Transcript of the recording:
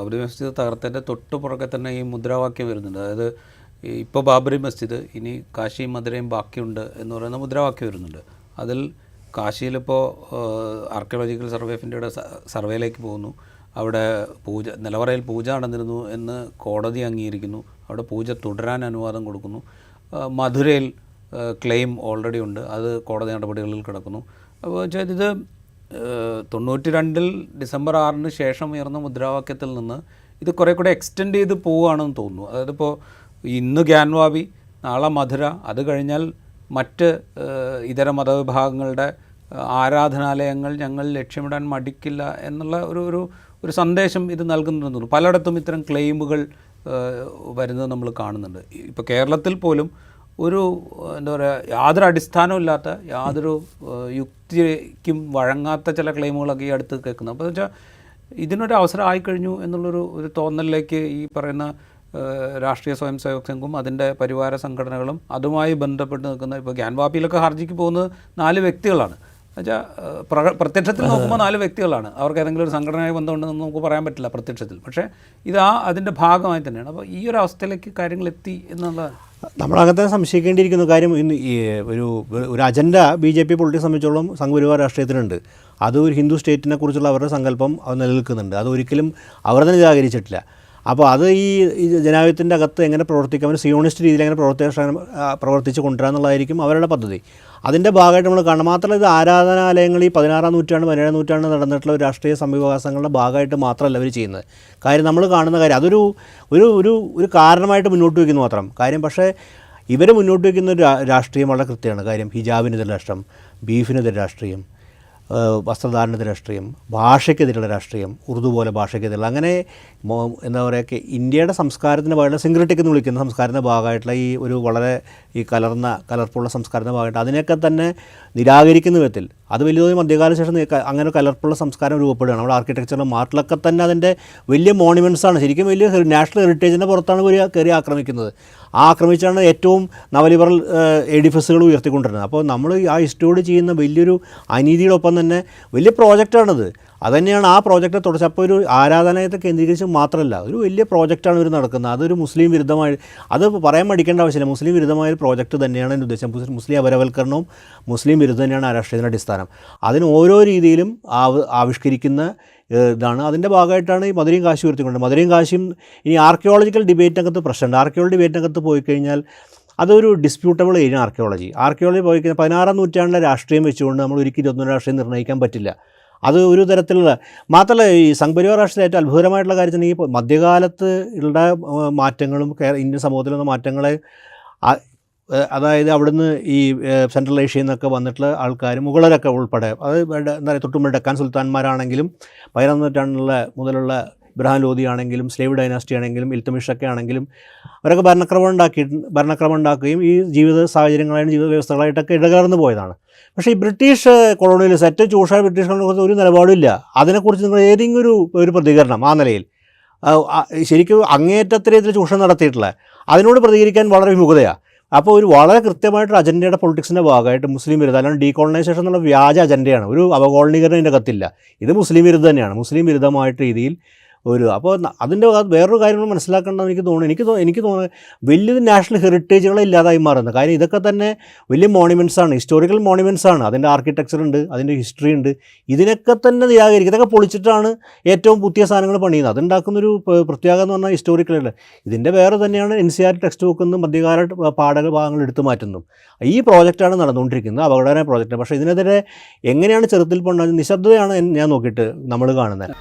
ബാബറി മസ്ജിദ് തകർത്തതിന്റെ തൊട്ട് പുറകെ തന്നെ ഈ മുദ്രാവാക്യം വരുന്നുണ്ട്. അതായത് ഇപ്പോൾ ബാബറി മസ്ജിദ് ഇനി കാശിയും മധുരയും ബാക്കിയുണ്ട് എന്ന് പറയുന്ന മുദ്രാവാക്യം വരുന്നുണ്ട്. അതിൽ കാശിയിലിപ്പോൾ ആർക്കിയോളജിക്കൽ സർവേ ഓഫ് ഇന്ത്യയുടെ സർവേയിലേക്ക് പോകുന്നു. അവിടെ പൂജ നിലവറയിൽ പൂജ നടന്നിരുന്നു എന്ന് കോടതി അംഗീകരിക്കുന്നു. അവിടെ പൂജ തുടരാൻ അനുവാദം കൊടുക്കുന്നു. മധുരയിൽ ക്ലെയിം ഓൾറെഡി ഉണ്ട്. അത് കോടതി നടപടികളിൽ കിടക്കുന്നു. അപ്പോൾ ഇത് തൊണ്ണൂറ്റി രണ്ടിൽ ഡിസംബർ ആറിന് ശേഷം ഉയർന്ന മുദ്രാവാക്യത്തിൽ നിന്ന് ഇത് കുറേ കൂടെ എക്സ്റ്റെൻഡ് ചെയ്ത് പോവുകയാണെന്ന് തോന്നുന്നു. അതായത് ഇപ്പോൾ ഇന്ന് ഗ്യാൻവാബി നാളെ മധുര അത് കഴിഞ്ഞാൽ മറ്റ് ഇതര മതവിഭാഗങ്ങളുടെ ആരാധനാലയങ്ങൾ ഞങ്ങൾ ലക്ഷ്യമിടാൻ മടിക്കില്ല എന്നുള്ള ഒരു ഒരു ഒരു സന്ദേശം ഇത് നൽകുന്നുണ്ടെന്ന് തോന്നുന്നു. പലയിടത്തും ഇത്തരം ക്ലെയിമുകൾ വരുന്നത് നമ്മൾ കാണുന്നുണ്ട്. ഇപ്പോൾ കേരളത്തിൽ പോലും ഒരു എന്താ പറയുക യാതൊരു അടിസ്ഥാനമില്ലാത്ത യാതൊരു യുക്തിക്കും വഴങ്ങാത്ത ചില ക്ലെയിമുകളൊക്കെ ഈ അടുത്ത് കേൾക്കുന്നത് അപ്പോൾ വെച്ചാൽ ഇതിനൊരു അവസരം ആയിക്കഴിഞ്ഞു എന്നുള്ളൊരു ഒരു തോന്നലിലേക്ക് ഈ പറയുന്ന രാഷ്ട്രീയ സ്വയം സേവക് സംഘവും അതിന്റെ പരിവാര സംഘടനകളും അതുമായി ബന്ധപ്പെട്ട് നിൽക്കുന്ന ഇപ്പോൾ ഗ്യാൻവാപ്പിയിലൊക്കെ ഹർജിക്ക് പോകുന്നത് നാല് വ്യക്തികളാണ്. എന്നുവെച്ചാൽ പ്രത്യക്ഷത്തിൽ നോക്കുമ്പോൾ നാല് വ്യക്തികളാണ്. അവർക്ക് ഏതെങ്കിലും ഒരു സംഘടനയായി ബന്ധമുണ്ടെന്ന് നമുക്ക് പറയാൻ പറ്റില്ല പ്രത്യക്ഷത്തിൽ. പക്ഷേ ഇത് ആ അതിന്റെ ഭാഗമായി തന്നെയാണ്. അപ്പോൾ ഈ ഒരു അവസ്ഥയിലേക്ക് കാര്യങ്ങൾ എത്തി എന്നുള്ളതാണ് നമ്മൾ അങ്ങനെ തന്നെ സംശയിക്കേണ്ടിയിരിക്കുന്ന കാര്യം ഇന്ന് ഈ ഒരു ഒരു agenda B J P politics സംബന്ധിച്ചോളം സംഘപരിവാർ രാഷ്ട്രീയത്തിനുണ്ട് അത് ഒരു ഹിന്ദു സ്റ്റേറ്റിനെ കുറിച്ചുള്ള അവരുടെ സങ്കല്പം അത് നിലനിൽക്കുന്നുണ്ട്. അത് ഒരിക്കലും അവർ തന്നെ നിരാകരിച്ചിട്ടില്ല. അപ്പോൾ അത് ഈ ജനാധിപത്യത്തിന്റെ അകത്ത് എങ്ങനെ പ്രവർത്തിക്കാം? സിയോണിസ്റ്റ് രീതിയിൽ എങ്ങനെ പ്രവർത്തിക്കാൻ പ്രവർത്തിച്ച് കൊണ്ടുവരാന്നുള്ളതായിരിക്കും അവരുടെ പദ്ധതി. അതിന്റെ ഭാഗമായിട്ട് നമ്മൾ കാണണം. മാത്രമല്ല ഇത് ആരാധനാലയങ്ങൾ ഈ പതിനാറാം നൂറ്റാണ്ട് പതിനേഴാം നൂറ്റാണ്ട് നടന്നിട്ടുള്ള ഒരു രാഷ്ട്രീയ സംവികാസങ്ങളുടെ ഭാഗമായിട്ട് മാത്രമല്ല അവർ ചെയ്യുന്നത്. കാര്യം നമ്മൾ കാണുന്ന കാര്യം അതൊരു ഒരു ഒരു ഒരു കാരണമായിട്ട് മുന്നോട്ട് വയ്ക്കുന്നു മാത്രം. കാര്യം പക്ഷേ ഇവർ മുന്നോട്ട് വയ്ക്കുന്ന ഒരു രാഷ്ട്രീയം വളരെ കൃത്യമാണ്. കാര്യം ഹിജാബിനെതിരെ രാഷ്ട്രം ബീഫിനെതിരെ രാഷ്ട്രീയം വസ്ത്രധാരണത്തിന് രാഷ്ട്രീയം ഭാഷയ്ക്കെതിരെയുള്ള രാഷ്ട്രീയം ഉറുദു പോലെ ഭാഷയ്ക്കെതിരെയുള്ള അങ്ങനെ എന്താ പറയുക ഇന്ത്യയുടെ സംസ്കാരത്തിന്റെ ഭാഗമായിട്ട് സിംഗ്രറ്റിക് എന്ന് വിളിക്കുന്ന സംസ്കാരത്തിന്റെ ഭാഗമായിട്ടുള്ള ഈ ഒരു വളരെ ഈ കലർന്ന കലർപ്പുള്ള സംസ്കാരത്തിന്റെ ഭാഗമായിട്ട് അതിനെയൊക്കെ തന്നെ നിരാകരിക്കുന്ന വിധത്തിൽ അത് വലിയ മധ്യകാല ശേഷം അങ്ങനെ കലർപ്പുള്ള സംസ്കാരം രൂപപ്പെടുകയാണ്. നമ്മുടെ ആർക്കിടെക്ചറിലും മാർട്ടിലൊക്കെ തന്നെ അതിന്റെ വലിയ മോണുമെന്റ്സ് ആണ്. ശരിക്കും വലിയ നാഷണൽ ഹെറിറ്റേജിന്റെ പുറത്താണ് ഇവർ കയറി ആക്രമിക്കുന്നത്. ആക്രമിച്ചാണ് ഏറ്റവും നവലിബറൽ എഡിഫസുകൾ ഉയർത്തിക്കൊണ്ടിരുന്നത്. അപ്പോൾ നമ്മൾ ആ ഹിസ്റ്റോറി ചെയ്യുന്ന വലിയൊരു അനീതിയോടൊപ്പം തന്നെ വലിയ പ്രോജക്റ്റാണത്. അതുതന്നെയാണ് ആ പ്രോജക്റ്റ് തുടച്ച്. അപ്പോൾ ഒരു ആരാധനാലയത്തെ കേന്ദ്രീകരിച്ച് മാത്രമല്ല ഒരു വലിയ പ്രോജക്റ്റാണ് ഇവർ നടക്കുന്നത്. അതൊരു മുസ്ലിം വിരുദ്ധമായി അത് പറയാൻ മടിക്കേണ്ട ആവശ്യമില്ല. മുസ്ലിം വിരുദ്ധമായ ഒരു പ്രോജക്റ്റ് തന്നെയാണ് എന്റെ ഉദ്ദേശം. മുസ്ലിം- അപരവൽക്കരണവും മുസ്ലിം വിരുദ്ധം തന്നെയാണ് ആ രാഷ്ട്രീയത്തിന്റെ അടിസ്ഥാനം. അതിന് ഓരോ രീതിയിലും ആവ് ആവിഷ്കരിക്കുന്ന ഇതാണ്. അതിന്റെ ഭാഗമായിട്ടാണ് ഈ മധുരയും കാശി ഉയർത്തിക്കൊണ്ട് മധുരയും കാശിയും ഇനി ആർക്കിയോളജിക്കൽ ഡിബേറ്റിനകത്ത് പ്രശ്നമുണ്ട്. ആർക്കിയോളജി ഡിബേറ്റിനകത്ത് പോയി കഴിഞ്ഞാൽ അതൊരു ഡിസ്പ്യൂട്ടബിൾ ഏരിയ ആർക്കിയോളജി ആർക്കിയോളജി പോയി കഴിഞ്ഞാൽ പതിനാറാം നൂറ്റാണ്ടിലെ രാഷ്ട്രീയം വെച്ചുകൊണ്ട് നമ്മൾ ഒരിക്കലും ഇരുപത്തൊന്ന് രാഷ്ട്രീയം നിർണയിക്കാൻ പറ്റില്ല. അത് ഒരു തരത്തിലുള്ള മാത്രമല്ല ഈ സംഘപരിവാർ രാഷ്ട്രീയ ഏറ്റവും അത്ഭുതമായിട്ടുള്ള കാര്യത്തിന് ഈ മധ്യകാലത്ത് ഉള്ള മാറ്റങ്ങളും ഇന്ത്യൻ സമൂഹത്തിലുള്ള മാറ്റങ്ങളെ അതായത് അവിടുന്ന് ഈ സെൻട്രൽ ഏഷ്യയിൽ നിന്നൊക്കെ വന്നിട്ടുള്ള ആൾക്കാർ മുഗളരൊക്കെ ഉൾപ്പെടെ അത് എന്താ പറയുക തൊട്ടുമുമ്പ് ഡക്കാൻ സുൽത്താൻമാരാണെങ്കിലും പതിനൊന്നാം നൂറ്റാണ്ടിലുള്ള മുതലുള്ള ഇബ്രാഹിം ലോധി ആണെങ്കിലും സ്ലേവ് ഡൈനാസ്റ്റി ആണെങ്കിലും ഇൽത്തമിഷൊക്കെ ആണെങ്കിലും അവരൊക്കെ ഭരണക്രമം ഉണ്ടാക്കി ഭരണക്രമം ഉണ്ടാക്കുകയും ഈ ജീവിത സാഹചര്യങ്ങളായും ജീവിത വ്യവസ്ഥകളായിട്ടൊക്കെ ഇടകലർന്നു പോയതാണ്. പക്ഷേ ഈ ബ്രിട്ടീഷ് കൊളോണിയലിസം സെറ്റ് ചൂഷ ബ്രിട്ടീഷ് കൊളോണിയലിസം ഒരു നിലപാടില്ല അതിനെക്കുറിച്ച് നിങ്ങൾ ഏതെങ്കിലും ഒരു ഒരു പ്രതികരണം ആ നിലയിൽ ശരിക്കും അങ്ങേറ്റത്തിലേതിൽ ചൂഷണം നടത്തിയിട്ടുള്ള അതിനോട് പ്രതികരിക്കാൻ വളരെ വിമുഖതയാണ് അപ്പോൾ ഒരു വളരെ കൃത്യമായിട്ടൊരു അജണ്ടയുടെ പൊളിറ്റിക്സിന്റെ ഭാഗമായിട്ട് മുസ്ലിം വിരുദ്ധ അല്ലാണ്ട് ഡീകോളനൈസേഷൻ എന്നുള്ള വ്യാജ അജണ്ടയാണ്. ഒരു അവകോളനീകരണം ഇതിന്റെ കത്തില്ല ഇത് മുസ്ലിം വിരുദ്ധ തന്നെയാണ്. മുസ്ലിം വിരുദ്ധമായിട്ട് രീതിയിൽ ഒരു അപ്പോൾ അതിന്റെ വേറൊരു കാര്യം കൂടി മനസ്സിലാക്കേണ്ടത് എനിക്ക് തോന്നുന്നു എനിക്ക് എനിക്ക് തോന്നുന്നത് വലിയൊരു നാഷണൽ ഹെറിറ്റേജുകളെ ഇല്ലാതായി മാറുന്നത് കാര്യം ഇതൊക്കെ തന്നെ വലിയ മോണിമെന്റ്സ് ആണ് ഹിസ്റ്റോറിക്കൽ മോണിമെന്റ്സ് ആണ്. അതിന്റെ ആർക്കിടെക്ചർ ഉണ്ട് അതിന്റെ ഹിസ്റ്ററി ഉണ്ട്. ഇതിനൊക്കെ തന്നെ നിരാകരിക്കും ഇതൊക്കെ പൊളിച്ചിട്ടാണ് ഏറ്റവും പുതിയ സാധനങ്ങൾ പണിയുന്നത്. അതുണ്ടാക്കുന്നൊരു പ്രത്യേകത എന്ന് പറഞ്ഞാൽ ഹിസ്റ്റോറിക്കലല്ല ഇതിന്റെ വേറെ തന്നെയാണ് എൻ സി ആർ ടെക്സ്റ്റ് ബുക്കിൽ നിന്നും മധ്യകാല പാഠക ഭാഗങ്ങൾ എടുത്തു മാറ്റുന്നു ഈ പ്രോജക്റ്റാണ് നടന്നുകൊണ്ടിരിക്കുന്നത് അപകടകരമായ പ്രോജക്റ്റ് പക്ഷേ ഇതിനെതിരെ എങ്ങനെയാണ് ചെറുത്തിൽ പോകേണ്ടത് നിശബ്ദതയാണ് ഞാൻ നോക്കിയിട്ട് നമ്മൾ കാണുന്നത്.